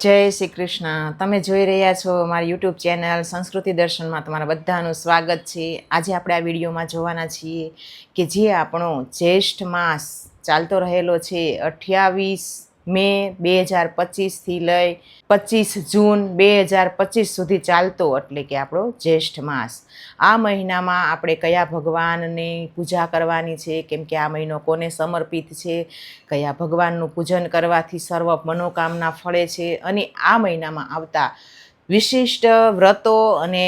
જય શ્રી કૃષ્ણ. તમે જોઈ રહ્યા છો મારી યુટ્યુબ ચેનલ સંસ્કૃતિ દર્શનમાં. તમારા બધાનું સ્વાગત છે. આજે આપણે આ વિડીયોમાં જોવાના છીએ કે જે આપણો જ્યેષ્ઠ માસ ચાલતો રહેલો છે અઠ્યાવીસ મે બે હજાર પચીસથી લઈ પચીસ જૂન બે હજાર પચીસ સુધી ચાલતો એટલે કે આપણો જ્યેષ્ઠ માસ. આ મહિનામાં આપણે કયા ભગવાનની પૂજા કરવાની છે? કેમ કે આ મહિનો કોને સમર્પિત છે? કયા ભગવાનનું પૂજન કરવાથી સર્વ મનોકામના ફળે છે? અને આ મહિનામાં આવતા વિશિષ્ટ વ્રતો અને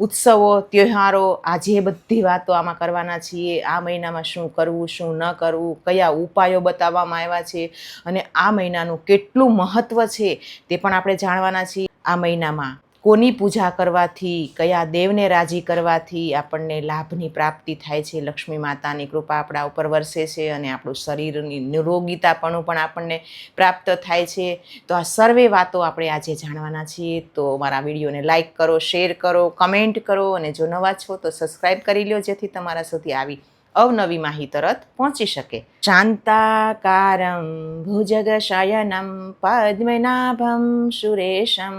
ઉત્સવો તહેવારો આજે બધી વાતો આમાં કરવાના છીએ. આ મહિનામાં શું કરવું, શું ન કરવું, કયા ઉપાયો બતાવવામાં આવ્યા છે અને આ મહિનાનું કેટલું મહત્ત્વ છે તે પણ આપણે જાણવાના છીએ. આ મહિનામાં કોની પૂજા કરવાથી, કયા દેવને રાજી કરવાથી આપણને લાભની પ્રાપ્તિ થાય છે? લક્ષ્મી માતાની કૃપા આપણા ઉપર વરસે છે અને આપણું શરીરની નિરોગીતાપણું પણ આપણને પ્રાપ્ત થાય છે. તો આ સર્વે વાતો આપણે આજે જાણવાના છીએ. તો મારા વિડીયોને લાઈક કરો, શેર કરો, કમેન્ટ કરો અને જો નવા છો તો સબસ્ક્રાઈબ કરી લો જેથી તમારા સુધી આવી અવનવી માહી તરત પહોંચી શકે. શાંતાકારમ ભુજગશયનમ પદ્મનાભમ સુરેશમ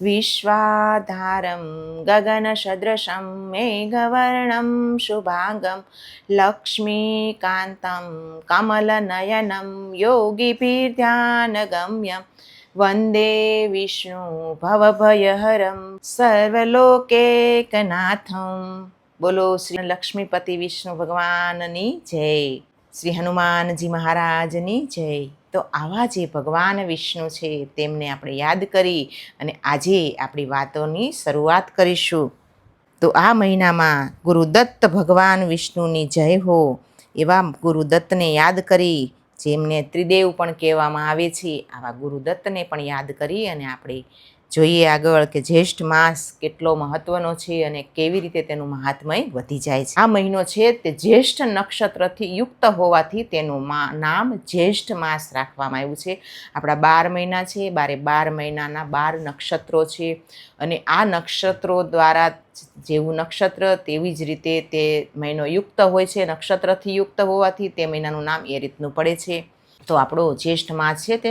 વિશ્વાધારમ ગગનસદૃશમ મેઘવર્ણમ શુભાંગમ લક્ષ્મીકાન્તમ કમલનયનમ યોગીપીર્ધ્યાનગમ્યમ વંદે વિષ્ણુ ભવભયહરમ સર્વલોકેકનાથમ બોલો શ્રી લક્ષ્મીપતિ વિષ્ણુ ભગવાનની જય શ્રી હનુમાનજી મહારાજની જય તો આવા જે ભગવાન વિષ્ણુ છે તેમને આપણે યાદ કરી અને આજે આપણી વાતોની શરૂઆત કરીશું. તો આ મહિનામાં ગુરુદત્ત ભગવાન વિષ્ણુની જય હો એવા ગુરુદત્તને યાદ કરી, જેમને ત્રિદેવ પણ કહેવામાં આવે છે, આવા ગુરુદત્તને પણ યાદ કરી અને આપણે જોઈએ આગળ કે જ્યેષ્ઠ માસ કેટલો મહત્વનો છે અને કેવી રીતે તેનું મહાત્મય વધી જાય છે. આ મહિનો છે તે જ્યેષ્ઠ નક્ષત્રથી યુક્ત હોવાથી તેનું નામ જ્યેષ્ઠ માસ રાખવામાં આવ્યું છે. આપણા બાર મહિના છે, બારે બાર મહિનાના બાર નક્ષત્રો છે અને આ નક્ષત્રો દ્વારા જેવું નક્ષત્ર તેવી જ રીતે તે મહિનો યુક્ત હોય છે, નક્ષત્રથી યુક્ત હોવાથી તે મહિનાનું નામ એ રીતનું પડે છે. તો આપણો જ્યેષ્ઠ માસ છે તે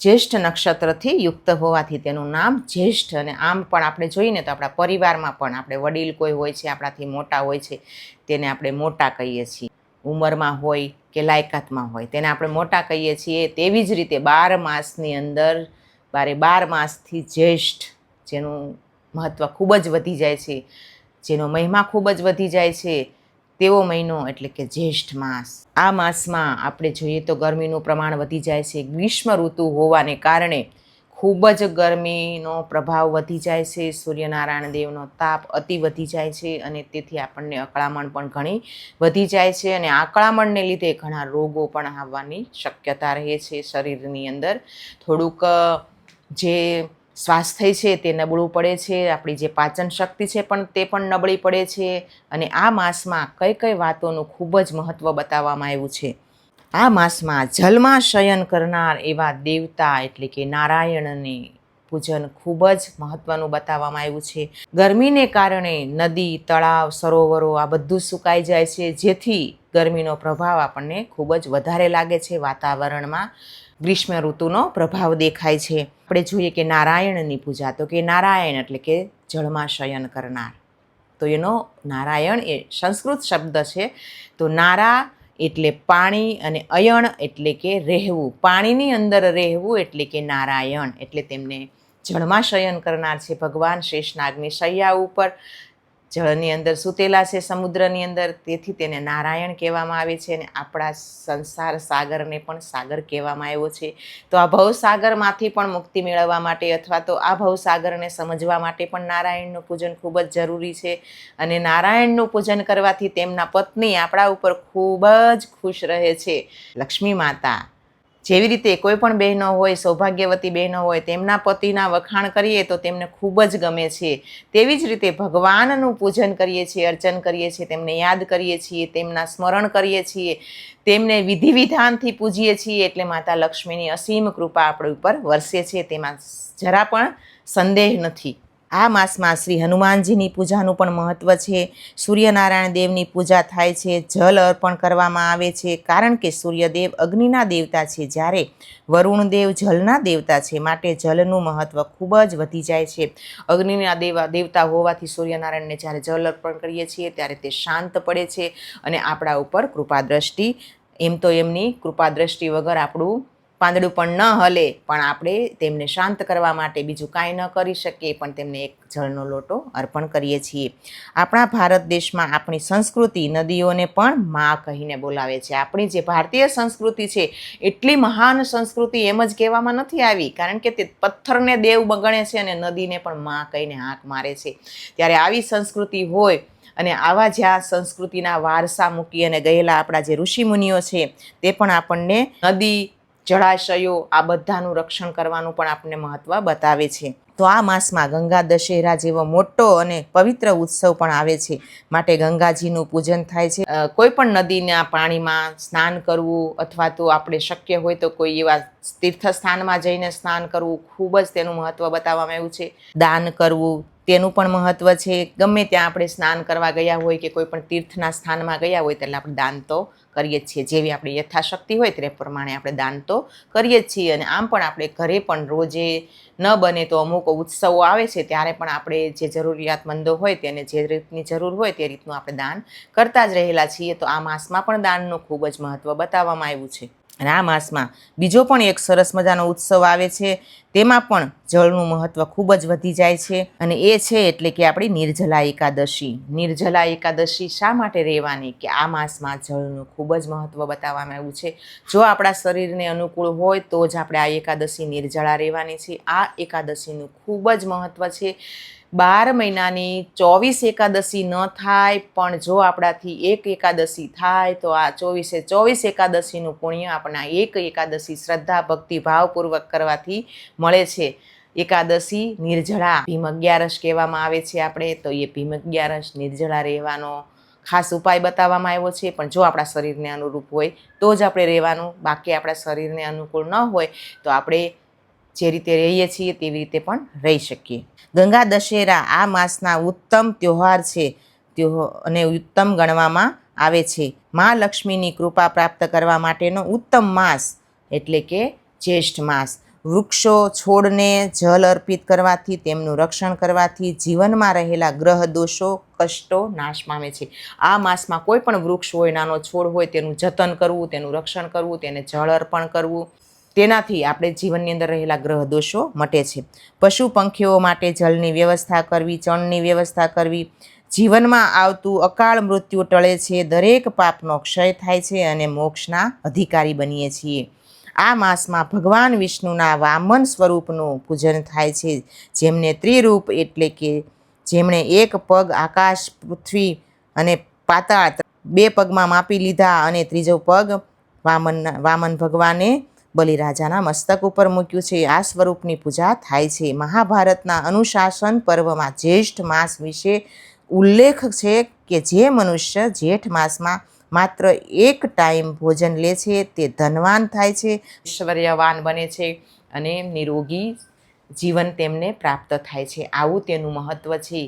જ્યેષ્ઠ નક્ષત્રથી યુક્ત હોવાથી તેનું નામ જ્યેષ્ઠ અને આમ પણ આપણે જોઈએ તો આપણા પરિવારમાં પણ આપણે વડીલ કોઈ હોય છે, આપણાથી મોટા હોય છે, તેને આપણે મોટા કહીએ છીએ. ઉંમરમાં હોય કે લાયકાતમાં હોય, તેને આપણે મોટા કહીએ છીએ. તેવી જ રીતે બાર માસની અંદર, બારે બાર માસથી જ્યેષ્ઠ, જેનું મહત્ત્વ ખૂબ જ વધી જાય છે, જેનો મહિમા ખૂબ જ વધી જાય છે તેવો મહિનો એટલે કે જ્યેષ્ઠ માસ. આ માસમાં આપણે જોઈએ તો ગરમીનું પ્રમાણ વધી જાય છે. ગ્રીષ્મ ઋતુ હોવાને કારણે ખૂબ જ ગરમીનો પ્રભાવ વધી જાય છે. સૂર્યનારાયણ દેવનો તાપ અતિ વધી જાય છે અને તેથી આપણને અકળામણ પણ ઘણી વધી જાય છે અને આકળામણને લીધે ઘણા રોગો પણ આવવાની શક્યતા રહે છે શરીરની અંદર. થોડુંક જે સ્વાસ્થ્ય છે, તે નબળું પડે છે, આપણી જે પાચન શક્તિ છે પણ તે પણ નબળી પડે છે અને આ માસમાં કઈ કઈ વાતોનું ખૂબ જ મહત્ત્વ બતાવવામાં આવ્યું છે. આ માસમાં જલમાં શયન કરનાર એવા દેવતા એટલે કે નારાયણને પૂજન ખૂબ જ મહત્ત્વનું બતાવવામાં આવ્યું છે. ગરમીને કારણે નદી, તળાવ, સરોવરો આ બધું સુકાઈ જાય છે, જેથી ગરમીનો પ્રભાવ આપણને ખૂબ જ વધારે લાગે છે વાતાવરણમાં. ગ્રીષ્મ ઋતુનો પ્રભાવ દેખાય છે. આપણે જોઈએ કે નારાયણની પૂજા, તો કે નારાયણ એટલે કે જળમાં શયન કરનાર. તો એનો નારાયણ એ સંસ્કૃત શબ્દ છે. તો નારા એટલે પાણી અને અયણ એટલે કે રહેવું. પાણીની અંદર રહેવું એટલે કે નારાયણ, એટલે તેમને જળમાં શયન કરનાર છે ભગવાન શેષનાગની શૈયા ઉપર. જળની અંદર સૂતેલા છે, સમુદ્રની અંદર. તેથી તેને નારાયણ કહેવામાં આવે છે અને આપણા સંસાર સાગરને પણ સાગર કહેવામાં આવ્યો છે. તો આ ભવસાગરમાંથી પણ મુક્તિ મેળવવા માટે અથવા તો આ ભવસાગરને સમજવા માટે પણ નારાયણનું પૂજન ખૂબ જ જરૂરી છે. અને નારાયણનું પૂજન કરવાથી તેમના પત્ની આપણા ઉપર ખૂબ જ ખુશ રહે છે. લક્ષ્મી માતા. જેવી રીતે કોઈ પણ બહેનો હોય, સૌભાગ્યવતી બહેનો હોય, તેમના પતિના વખાણ કરીએ તો તેમને ખૂબ જ ગમે છે. તેવી જ રીતે ભગવાનનું પૂજન કરીએ છીએ, અર્ચન કરીએ છીએ, તેમને યાદ કરીએ છીએ, તેમના સ્મરણ કરીએ છીએ, તેમને વિધિ વિધાનથી પૂજીએ છીએ, એટલે માતા લક્ષ્મીની અસીમ કૃપા આપણી ઉપર વરસે છે. તેમાં જરા પણ સંદેહ નથી. આ માસમાં શ્રી હનુમાનજીની પૂજાનું પણ મહત્ત્વ છે. સૂર્યનારાયણ દેવની પૂજા થાય છે. જલ અર્પણ કરવામાં આવે છે. કારણ કે સૂર્યદેવ અગ્નિના દેવતા છે. જ્યારે વરુણદેવ જલના દેવતા છે, માટે જલનું મહત્ત્વ ખૂબ જ વધી જાય છે. અગ્નિના દેવા, દેવતા હોવાથી સૂર્યનારાયણને જ્યારે જલ અર્પણ કરીએ છીએ, ત્યારે તે શાંત પડે છે અને આપણા ઉપર કૃપા દ્રષ્ટિ એમ તો એમની કૃપા દ્રષ્ટિ વગર આપણું પાંદડું પણ ન હલે, પણ આપણે તેમને શાંત કરવા માટે બીજું કાંઈ ન કરી શકીએ, પણ તેમને એક જળનો લોટો અર્પણ કરીએ છીએ. આપણા ભારત દેશમાં આપણી સંસ્કૃતિ નદીઓને પણ મા કહીને બોલાવે છે. આપણી જે ભારતીય સંસ્કૃતિ છે, એટલી મહાન સંસ્કૃતિ એમ જ કહેવામાં નથી આવી, કારણ કે તે પથ્થરને દેવ બગણે છે અને નદીને પણ મા કહીને હાંક મારે છે. ત્યારે આવી સંસ્કૃતિ હોય અને આવા જ્યાં સંસ્કૃતિના વારસા મૂકી અને ગયેલા આપણા જે ઋષિમુનિઓ છે, તે પણ આપણને નદી જળાશયો આ બધાનું રક્ષણ કરવાનું પણ આપણને મહત્ત્વ બતાવે છે. તો આ માસમાં ગંગા દશેરા જેવો મોટો અને પવિત્ર ઉત્સવ પણ આવે છે. માટે ગંગાજીનું પૂજન થાય છે. કોઈ પણ નદીના પાણીમાં સ્નાન કરવું અથવા તો આપણે શક્ય હોય તો કોઈ એવા તીર્થસ્થાનમાં જઈને સ્નાન કરવું ખૂબ જ તેનું મહત્ત્વ બતાવવામાં આવ્યું છે. દાન કરવું તેનું પણ મહત્ત્વ છે. ગમે ત્યાં આપણે સ્નાન કરવા ગયા હોય કે કોઈ પણ તીર્થના સ્થાનમાં ગયા હોય એટલે આપણે દાન તો કરીએ છીએ. જેવી આપણી યથાશક્તિ હોય તે પ્રમાણે આપણે દાન તો કરીએ જ છીએ. અને આમ પણ આપણે ઘરે પણ રોજે ન બને તો અમુક ઉત્સવો આવે છે, ત્યારે પણ આપણે જે જરૂરિયાતમંદો હોય તેને જે રીતની જરૂર હોય તે રીતનું આપણે દાન કરતા જ રહેલા છીએ. તો આ માસમાં પણ દાનનું ખૂબ જ મહત્ત્વ બતાવવામાં આવ્યું છે. અને આ માસમાં બીજો પણ એક સરસ મજાનો ઉત્સવ આવે છે. તેમાં પણ જળનું મહત્ત્વ ખૂબ જ વધી જાય છે અને એ છે એટલે કે આપણી નિર્જલા એકાદશી. નિર્જલા એકાદશી શા માટે રહેવાની? કે આ માસમાં જળનું ખૂબ જ મહત્ત્વ બતાવવામાં આવ્યું છે. જો આપણા શરીરને અનુકૂળ હોય તો જ આપણે આ એકાદશી નિર્જળા રહેવાની છે. આ એકાદશીનું ખૂબ જ મહત્ત્વ છે. બાર મહિનાની ચોવીસ એકાદશી ન થાય, પણ જો આપણાથી એક એકાદશી થાય, તો આ ચોવીસે ચોવીસ એકાદશીનું પુણ્ય આપણા એક એકાદશી શ્રદ્ધા, ભક્તિ, ભાવપૂર્વક કરવાથી મળે છે. એકાદશી નિર્જળા, ભીમ અગિયારસ કહેવામાં આવે છે આપણે, તો એ ભીમ અગિયારસ નિર્જળા રહેવાનો ખાસ ઉપાય બતાવવામાં આવ્યો છે. પણ જો આપણા શરીરને અનુરૂપ હોય, તો જ આપણે રહેવાનું. બાકી આપણા શરીરને અનુકૂળ ન હોય, તો આપણે જે રીતે રહીએ છીએ તેવી રીતે પણ રહી શકીએ. ગંગા દશેરા આ માસના ઉત્તમ તહેવાર છે. અને ઉત્તમ ગણવામાં આવે છે. મા લક્ષ્મીની કૃપા પ્રાપ્ત કરવા માટેનો ઉત્તમ માસ એટલે કે જ્યેષ્ઠ માસ. વૃક્ષો છોડને જલ અર્પિત કરવાથી, તેમનું રક્ષણ કરવાથી જીવનમાં રહેલા ગ્રહ દોષો, કષ્ટો નાશ પામે છે. આ માસમાં કોઈ પણ વૃક્ષ હોય, નાનો છોડ હોય, તેનું જતન કરવું, તેનું રક્ષણ કરવું, તેને જળ અર્પણ કરવું તેનાથી આપણે જીવનની અંદર રહેલા ગ્રહ દોષો મટે છે. પશુ પંખીઓ માટે જળની વ્યવસ્થા કરવી, ચણની વ્યવસ્થા કરવી, જીવનમાં આવતું અકાળ મૃત્યુ ટળે છે, દરેક પાપનો ક્ષય થાય છે અને મોક્ષના અધિકારી બનીએ છીએ. આ માસમાં ભગવાન વિષ્ણુના વામન સ્વરૂપનું પૂજન થાય છે, જેમને ત્રિરૂપ એટલે કે જેમણે એક પગ આકાશ, પૃથ્વી અને પાતાળ બે પગમાં માપી લીધા અને ત્રીજો પગ વામન વામન ભગવાને બલિરાજાના મસ્તક ઉપર મૂક્યું છે. આ સ્વરૂપની પૂજા થાય છે. મહાભારતના અનુશાસન પર્વમાં જ્યેષ્ઠ માસ વિશે ઉલ્લેખ છે કે જે મનુષ્ય જેઠ માસમાં માત્ર એક ટાઈમ ભોજન લે છે, તે ધનવાન થાય છે, ઐશ્વર્યવાન બને છે અને નિરોગી જીવન તેમને પ્રાપ્ત થાય છે. આવું તેનું મહત્ત્વ છે.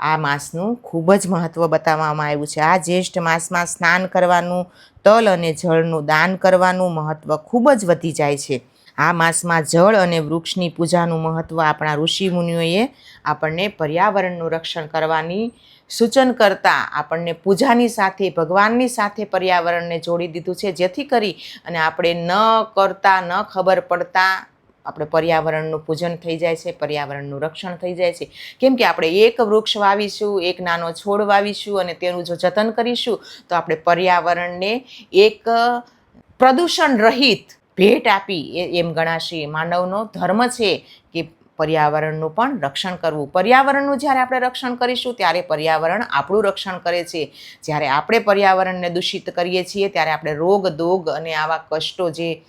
આ માસનું ખૂબ જ મહત્ત્વ બતાવવામાં આવ્યું છે. આ જ્યેષ્ઠ માસમાં સ્નાન કરવાનું તલ અને જળનું દાન કરવાનું મહત્ત્વ ખૂબ જ વધી જાય છે. આ માસમાં જળ અને વૃક્ષની પૂજાનું મહત્ત્વ આપણા ઋષિ મુનિઓએ આપણને પર્યાવરણનું રક્ષણ કરવાની સૂચન કરતાં આપણને પૂજાની સાથે, ભગવાનની સાથે પર્યાવરણને જોડી દીધું છે. જેથી કરી અને આપણે ન કરતા, ન ખબર પડતા આપણે પર્યાવરણનું પૂજન થઈ જાય છે, પર્યાવરણનું રક્ષણ થઈ જાય છે. કેમ કે આપણે એક વૃક્ષ વાવીશું, એક નાનો છોડ વાવીશું અને તેનું જો જતન કરીશું, તો આપણે પર્યાવરણને એક પ્રદૂષણ રહિત ભેટ આપી, એ એમ ગણાશે. માનવનો ધર્મ છે કે પર્યાવરણનું પણ રક્ષણ કરવું. પર્યાવરણનું જ્યારે આપણે રક્ષણ કરીશું, ત્યારે પર્યાવરણ આપણું રક્ષણ કરે છે. જ્યારે આપણે પર્યાવરણને દૂષિત કરીએ છીએ, ત્યારે આપણે રોગ, દોગ અને આવા કષ્ટો જે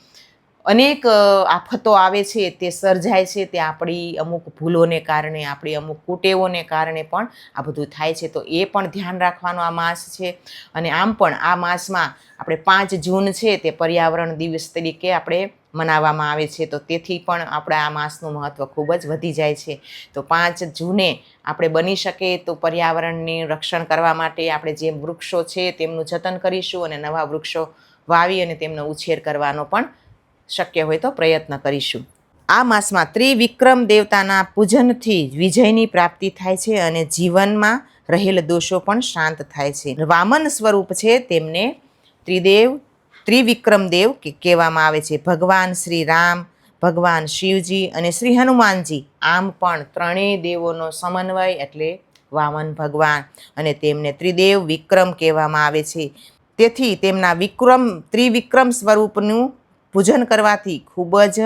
અનેક આફતો આવે છે, તે સર્જાય છે, તે આપણી અમુક ભૂલોને કારણે, આપણી અમુક કુટેવોને કારણે પણ આ બધું થાય છે. તો એ પણ ધ્યાન રાખવાનો આ માસ છે. અને આમ પણ આ માસમાં આપણે પાંચ જૂન છે, તે પર્યાવરણ દિવસ તરીકે આપણે મનાવવામાં આવે છે. તો તેથી પણ આપણે આ માસનું મહત્ત્વ ખૂબ જ વધી જાય છે. તો પાંચ જૂને આપણે બની શકે તો પર્યાવરણની રક્ષણ કરવા માટે આપણે જે વૃક્ષો છે, તેમનું જતન કરીશું અને નવા વૃક્ષો વાવી અને તેમનો ઉછેર કરવાનો પણ શક્ય હોય તો પ્રયત્ન કરીશું. આ માસમાં ત્રિવિક્રમ દેવતાના પૂજનથી વિજયની પ્રાપ્તિ થાય છે અને જીવનમાં રહેલ દોષો પણ શાંત થાય છે. વામન સ્વરૂપ છે તેમને ત્રિદેવ, ત્રિવિક્રમ દેવ કે કહેવામાં આવે છે. ભગવાન શ્રી રામ, ભગવાન શિવજી અને શ્રી હનુમાનજી આમ પણ ત્રણેય દેવોનો સમન્વય એટલે વામન ભગવાન અને તેમને ત્રિદેવ વિક્રમ કહેવામાં આવે છે. તેથી તેમના વિક્રમ, ત્રિવિક્રમ સ્વરૂપનું પૂજન કરવાથી ખૂબ જ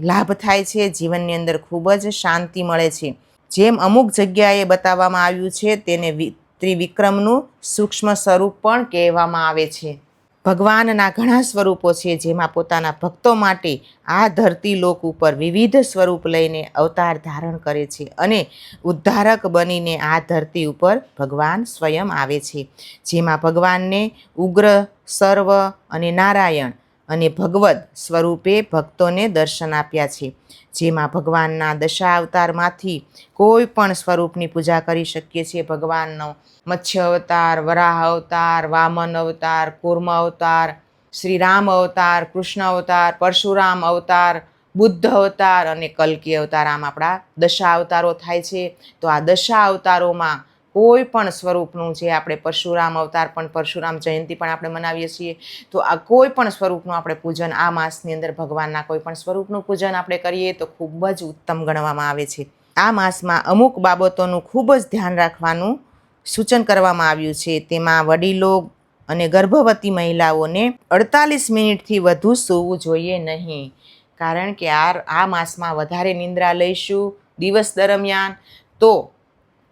લાભ થાય છે, જીવનની અંદર ખૂબ જ શાંતિ મળે છે. જેમ અમુક જગ્યાએ બતાવવામાં આવ્યું છે, તેને ત્રિવિક્રમનું સૂક્ષ્મ સ્વરૂપ પણ કહેવામાં આવે છે. ભગવાનના ઘણા સ્વરૂપો છે, જેમાં પોતાના ભક્તો માટે આ ધરતી લોક ઉપર વિવિધ સ્વરૂપ લઈને અવતાર ધારણ કરે છે અને ઉદ્ધારક બનીને આ ધરતી ઉપર ભગવાન સ્વયં આવે છે. જેમાં ભગવાનને ઉગ્ર, સર્વ અને નારાયણ અને ભગવદ સ્વરૂપે ભક્તોને દર્શન આપ્યા છે. જેમાં ભગવાનના દશા અવતારમાંથી કોઈ પણ સ્વરૂપની પૂજા કરી શકીએ છીએ. ભગવાનનો મત્સ્ય અવતાર, વરાહ અવતાર, વામન અવતાર, કુર્મ અવતાર શ્રી રામ અવતાર, કૃષ્ણ અવતાર, પરશુરામ અવતાર, બુદ્ધ અવતાર અને કલ્કી અવતાર. આમ આપણા દશા અવતારો થાય છે. તો આ દશા અવતારોમાં કોઈ પણ સ્વરૂપનું જે આપણે પરશુરામ અવતાર પણ, પરશુરામ જયંતિ પણ આપણે મનાવીએ છીએ, તો આ કોઈ પણ સ્વરૂપનું આપણે પૂજન આ માસની અંદર ભગવાનના કોઈ પણ સ્વરૂપનું પૂજન આપણે કરીએ તો ખૂબ જ ઉત્તમ ગણવામાં આવે છે. આ માસમાં અમુક બાબતોનું ખૂબ જ ધ્યાન રાખવાનું સૂચન કરવામાં આવ્યું છે. તેમાં વડીલો અને ગર્ભવતી મહિલાઓને અડતાલીસ મિનિટથી વધુ સૂવું જોઈએ નહીં. કારણ કે આ આ માસમાં વધારે નિંદ્રા લઈશું દિવસ દરમિયાન. તો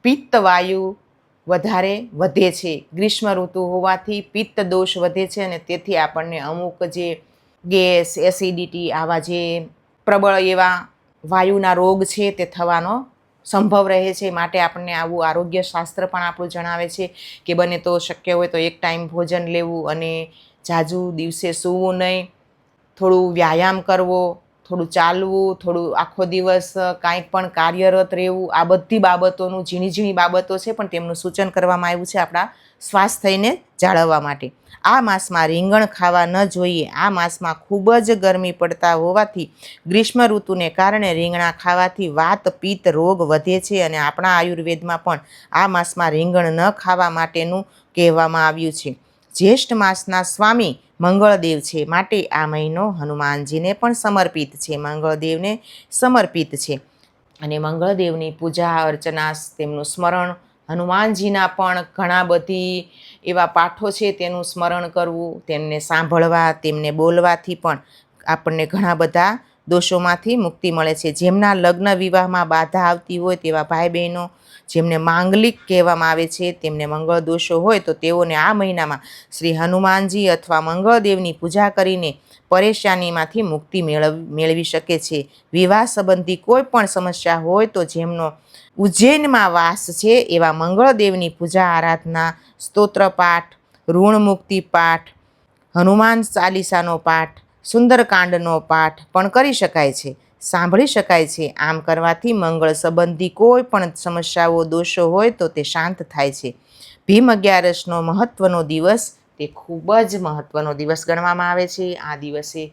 પિત્ત વાયુ વધારે વધે છે. ગ્રીષ્મ ઋતુ હોવાથી પિત્ત દોષ વધે છે અને તેથી આપણને અમુક જે ગેસ, એસિડિટી આવા જે પ્રબળ એવા વાયુના રોગ છે તે થવાનો સંભવ રહે છે. માટે આપણને આવું આરોગ્ય શાસ્ત્ર પણ આપણું જણાવે છે કે બને તો શક્ય હોય તો એક ટાઈમ ભોજન લેવું અને જાજુ દિવસે સૂવું નહીં. થોડું વ્યાયામ કરવો થોડું ચાલવું, થોડું આખો દિવસ કાંઈ પણ કાર્યરત રહેવું, આ બધી બાબતોનું, ઝીણી ઝીણી બાબતો છે, પણ તેમનું સૂચન કરવામાં આવ્યું છે આપણા સ્વાસ્થ્યને જાળવવા માટે. આ માસમાં રીંગણ ખાવા ન જોઈએ. આ માસમાં ખૂબ જ ગરમી પડતા હોવાથી ગ્રીષ્મ ઋતુને કારણે રીંગણા ખાવાથી વાત, પિત્ત રોગ વધે છે અને આપણા આયુર્વેદમાં પણ આ માસમાં રીંગણ ન ખાવા માટેનું કહેવામાં આવ્યું છે. જ્યેષ્ઠ માસના સ્વામી મંગળદેવ છે માટે આ મહિનો હનુમાનજીને પણ સમર્પિત છે. મંગળદેવને સમર્પિત છે. અને મંગળદેવની પૂજા અર્ચના તેમનું સ્મરણ હનુમાનજીના પણ ઘણા બધી એવા પાઠો છે તેનું સ્મરણ કરવું, તેમને સાંભળવા, તેમને બોલવાથી પણ આપણને ઘણા બધા દોષોમાંથી મુક્તિ મળે છે. જેમના લગ્ન વિવાહમાં બાધા આવતી હોય તેવા ભાઈ બહેનો જેમને માંગલિક કહેવામાં આવે છે, તેમને મંગળ દોષો હોય તો તેઓને આ મહિનામાં શ્રી હનુમાનજી અથવા મંગળદેવની પૂજા કરીને પરેશાનીમાંથી મુક્તિ મેળવ, મેળવી શકે છે. વિવાહ સંબંધી કોઈ પણ સમસ્યા હોય તો જેમનો ઉજ્જૈનમાં વાસ છે, એવા મંગળદેવની પૂજા આરાધના, સ્તોત્ર પાઠ, ઋણ મુક્તિ પાઠ, હનુમાન ચાલીસાનો પાઠ, સુંદરકાંડનો પાઠ પણ કરી શકાય છે. સાંભળી શકાય છે. આમ કરવાથી મંગળ સંબંધી કોઈ પણ સમસ્યાઓ, દોષો હોય તો તે શાંત થાય છે. ભીમ અગિયારસનો મહત્ત્વનો દિવસ, તે ખૂબ જ મહત્ત્વનો દિવસ ગણવામાં આવે છે. આ દિવસે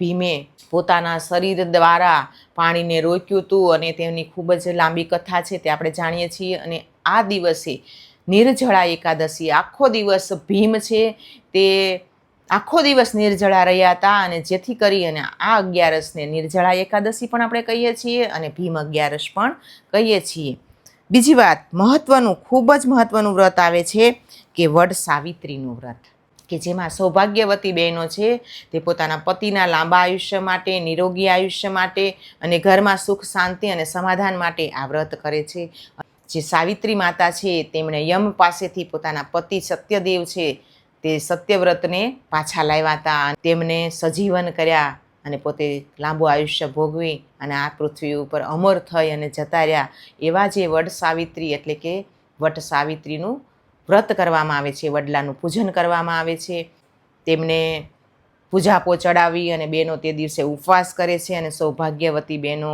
ભીમે પોતાના શરીર દ્વારા પાણીને રોક્યું હતું અને તેની ખૂબ જ લાંબી કથા છે તે આપણે જાણીએ છીએ. અને આ દિવસે નિર્જળા એકાદશી આખો દિવસ ભીમ છે. તે આખો દિવસ નિર્જળા રહ્યા હતા અને જેથી કરી અને આ અગિયારસને નિર્જળા એકાદશી પણ આપણે કહીએ છીએ અને ભીમ અગિયારસ પણ કહીએ છીએ. બીજી વાત મહત્ત્વનું ખૂબ જ મહત્ત્વનું વ્રત આવે છે કે વડ સાવિત્રીનું વ્રત. કે જેમાં સૌભાગ્યવતી બહેનો છે, તે પોતાના પતિના લાંબા આયુષ્ય માટે, નિરોગી આયુષ્ય માટે અને ઘરમાં સુખ, શાંતિ અને સમાધાન માટે આ વ્રત કરે છે. જે સાવિત્રી માતા છે, તેમણે યમ પાસેથી પોતાના પતિ સત્યદેવ છે તે સત્યવ્રતને પાછા લાવ્યા હતા તેમને સજીવન કર્યા અને પોતે લાંબુ આયુષ્ય ભોગવી અને આ પૃથ્વી ઉપર અમર થઈ અને જતા રહ્યા. એવા જે વડ સાવિત્રી એટલે કે વટ સાવિત્રીનું વ્રત કરવામાં આવે છે, વડલાનું પૂજન કરવામાં આવે છે. તેમને પૂજાપો ચડાવી અને બહેનો તે દિવસે ઉપવાસ કરે છે અને સૌભાગ્યવતી બહેનો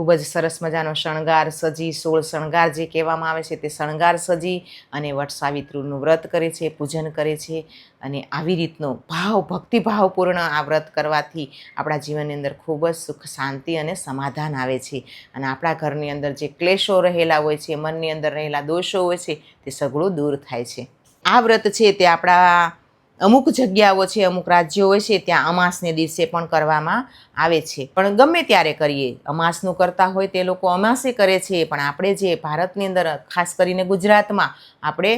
ખૂબ જ સરસ મજાનો શણગાર સજી, સોળ શણગાર જે કહેવામાં આવે છે તે શણગાર સજી અને વટસાવિત્રુનું વ્રત કરે છે, પૂજન કરે છે અને આવી રીતનો ભાવ, ભક્તિભાવપૂર્ણ આ વ્રત કરવાથી આપણા જીવનની અંદર ખૂબ જ સુખ, શાંતિ અને સમાધાન આવે છે. અને આપણા ઘરની અંદર જે ક્લેશો રહેલા હોય છે, મનની અંદર રહેલા દોષો હોય છે તે સઘળું દૂર થાય છે. આ વ્રત છે તે આપણા અમુક જગ્યાઓ છે, અમુક રાજ્યો છે, ત્યાં અમાસને દિવસે પણ કરવામાં આવે છે. પણ ગમે ત્યારે કરીએ, અમાસનું કરતા હોય તે લોકો અમાસે કરે છે, પણ આપણે જે ભારતની અંદર, ખાસ કરીને ગુજરાતમાં, આપણે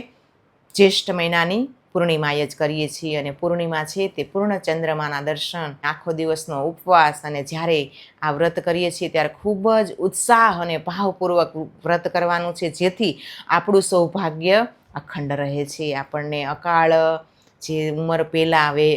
જ્યેષ્ઠ મહિનાની પૂર્ણિમાએ જ કરીએ છીએ અને પૂર્ણિમા છે તે પૂર્ણ ચંદ્રમાના દર્શન, આખો દિવસનો ઉપવાસ અને જ્યારે આ વ્રત કરીએ છીએ ત્યારે ખૂબ જ ઉત્સાહ અને ભાવપૂર્વક વ્રત કરવાનું છે, જેથી આપણું સૌભાગ્ય અખંડ રહે છે. આપણને અકાળ જે ઉંમર પહેલાં હવે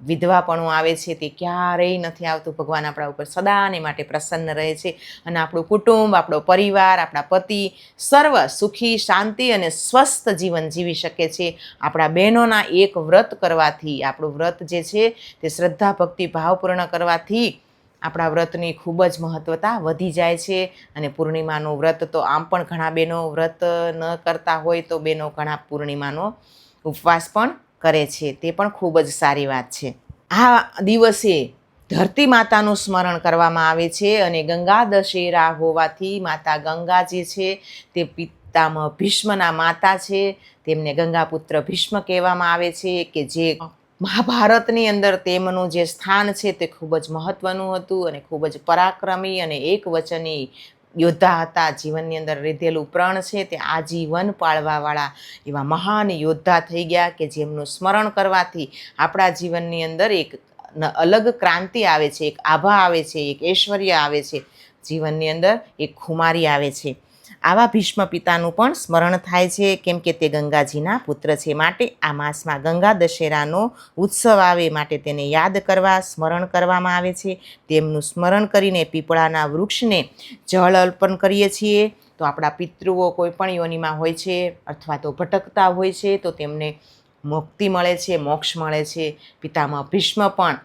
વિધવાપણું આવે છે તે ક્યારેય નથી આવતું ભગવાન આપણા ઉપર. સદાને માટે પ્રસન્ન રહે છે અને આપણું કુટુંબ, આપણો પરિવાર, આપણા પતિ સર્વ સુખી, શાંતિ અને સ્વસ્થ જીવન જીવી શકે છે. આપણા બહેનોના એક વ્રત કરવાથી, આપણું વ્રત જે છે તે શ્રદ્ધા, ભક્તિ ભાવપૂર્ણ કરવાથી આપણા વ્રતની ખૂબ જ મહત્ત્વતા વધી જાય છે અને પૂર્ણિમાનું વ્રત તો આમ પણ ઘણા બહેનો વ્રત ન કરતા હોય તો બહેનો ઘણા પૂર્ણિમાનો ઉપવાસ પણ કરે છે, તે પણ ખૂબ જ સારી વાત છે. આ દિવસે ધરતી માતાનું સ્મરણ કરવામાં આવે છે અને ગંગા દશેરા હોવાથી માતા ગંગા જે છે, તે પિતામહ ભીષ્મના માતા છે. તેમને ગંગાપુત્ર ભીષ્મ કહેવામાં આવે છે કે જે મહાભારતની અંદર તેમનું જે સ્થાન છે, તે ખૂબ જ મહત્ત્વનું હતું અને ખૂબ જ પરાક્રમી અને એક વચની યોદ્ધા હતા, જીવનની અંદર લીધેલું પ્રણ છે તે આજીવન પાળવાવાળા એવા મહાન યોદ્ધા થઈ ગયા કે જેમનું સ્મરણ કરવાથી આપણા જીવનની અંદર એક અલગ ક્રાંતિ આવે છે, એક આભા આવે છે, એક ઐશ્વર્ય આવે છે. જીવનની અંદર એક ખુમારી આવે છે. આવા ભીષ્મ પિતાનું પણ સ્મરણ થાય છે, કેમ કે તે ગંગાજીના પુત્ર છે. માટે આ માસમાં ગંગા દશેરાનો ઉત્સવ આવે, માટે તેને યાદ કરવા, સ્મરણ કરવામાં આવે છે. તેમનું સ્મરણ કરીને પીપળાના વૃક્ષને જળ અર્પણ કરીએ છીએ. તો આપણા પિતૃઓ કોઈ પણ યોનિમાં હોય છે અથવા તો ભટકતા હોય છે, તો તેમને મુક્તિ મળે છે, મોક્ષ મળે છે. પિતામાં ભીષ્મ પણ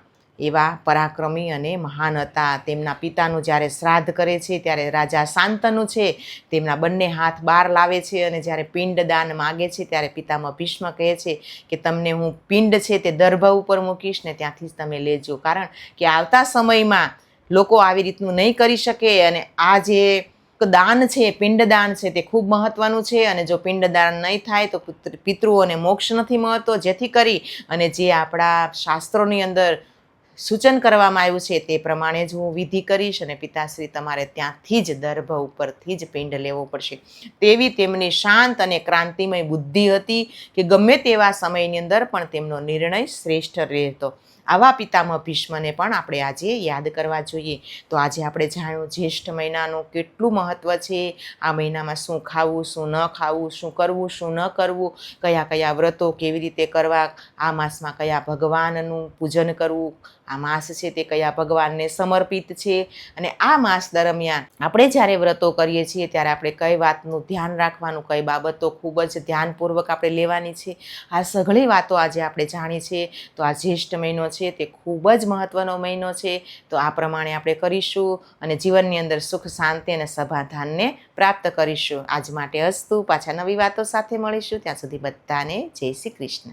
એવા પરાક્રમી અને મહાન હતા. તેમના પિતાનું જ્યારે શ્રાદ્ધ કરે છે, ત્યારે રાજા શાંતનુ છે. તેમના બંને હાથ બહાર લાવે છે અને જ્યારે પિંડદાન માગે છે, ત્યારે પિતામાં ભીષ્મ કહે છે કે, તમને હું પિંડ છે તે દર્ભ ઉપર મૂકીશ ને ત્યાંથી જ તમે લેજો. કારણ કે આવતા સમયમાં લોકો આવી રીતનું નહીં કરી શકે અને આ જે દાન છે પિંડદાન છે, તે ખૂબ મહત્વનું છે અને જો પિંડદાન નહીં થાય તો પિતૃઓને મોક્ષ નથી મળતો. જેથી કરી અને જે આપણા શાસ્ત્રોની અંદર સૂચન કરવામાં આવ્યું છે તે પ્રમાણે જ હું વિધિ કરીશ અને પિતાશ્રી તમારે ત્યાંથી જ દર્ભ ઉપરથી જ પિંડ લેવો પડશે. તેવી તેમની શાંત અને ક્રાંતિમય બુદ્ધિ હતી કે ગમે તેવા સમયની અંદર પણ તેમનો નિર્ણય શ્રેષ્ઠ રહેતો. આવા પિતામહ ભીષ્મને પણ આપણે આજે યાદ કરવા જોઈએ. તો આજે આપણે જાણ્યું જ્યેષ્ઠ મહિનાનું કેટલું મહત્ત્વ છે. આ મહિનામાં શું ખાવું, શું ન ખાવું, શું કરવું, શું ન કરવું, કયા કયા વ્રતો કેવી રીતે કરવા, આ માસમાં કયા ભગવાનનું પૂજન કરવું, આ માસ છે તે કયા ભગવાનને સમર્પિત છે. અને આ માસ દરમિયાન આપણે જ્યારે વ્રતો કરીએ છીએ ત્યારે આપણે કઈ વાતનું ધ્યાન રાખવાનું, કઈ બાબતો ખૂબ જ ધ્યાનપૂર્વક આપણે લેવાની છે. આ સઘળી વાતો આજે આપણે જાણી છે તો આ જ્યેષ્ઠ મહિનો છે તે ખૂબ જ મહત્ત્વનો મહિનો છે. તો આ પ્રમાણે આપણે કરીશું અને જીવનની અંદર સુખ, શાંતિ અને સમાધાનને પ્રાપ્ત કરીશું. આજ માટે હસ્તુ પાછા નવી વાતો સાથે મળીશું. ત્યાં સુધી બધાને જય શ્રી કૃષ્ણ.